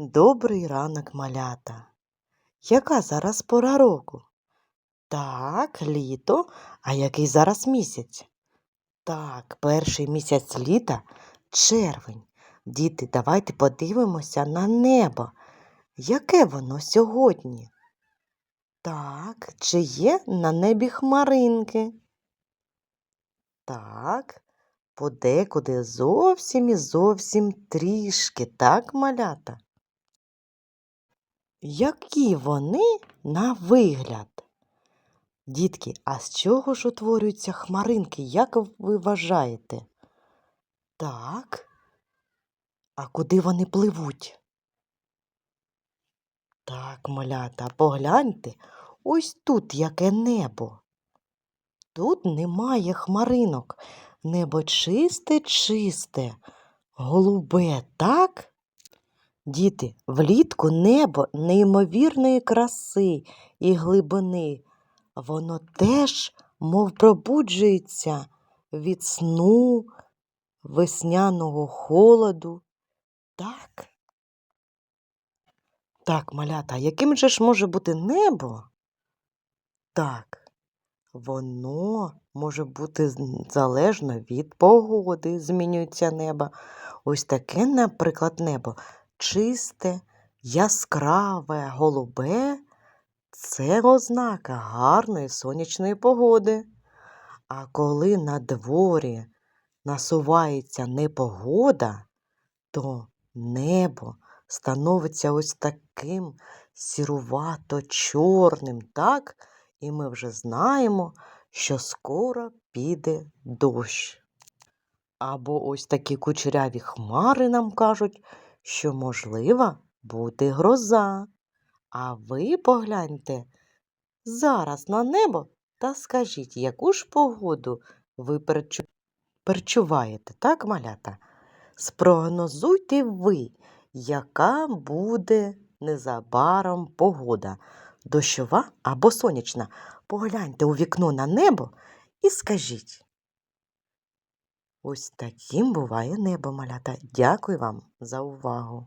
Добрий ранок, малята. Яка зараз пора року? Так, літо. А який зараз місяць? Так, перший місяць літа червень. Діти, давайте подивимося на небо. Яке воно сьогодні? Так, чи є на небі хмаринки? Так, подекуди зовсім і зовсім трішки, так, малята? Які вони на вигляд? Дітки, а з чого ж утворюються хмаринки, як ви вважаєте? Так. А куди вони пливуть? Так, малята, погляньте, ось тут яке небо. Тут немає хмаринок. Небо чисте, чисте, голубе, так? Діти, влітку небо неймовірної краси і глибини. Воно теж, мов пробуджується від сну, весняного холоду. Так? Так, малята, яким же ж може бути небо? Так, воно може бути залежно від погоди, змінюється небо. Ось таке, наприклад, небо чисте, яскраве, голубе це ознака гарної сонячної погоди. А коли на дворі насувається непогода, то небо становиться ось таким сірувато-чорним, так? І ми вже знаємо, що скоро піде дощ. Або ось такі кучеряві хмари нам кажуть, що можлива буде гроза. А ви погляньте зараз на небо та скажіть, яку ж погоду ви перечу- перечуваєте, так, малята? Спрогнозуйте ви, яка буде незабаром погода, дощова або сонячна. Погляньте у вікно на небо і скажіть. Ось таким буває небо, малята. Дякую вам за увагу.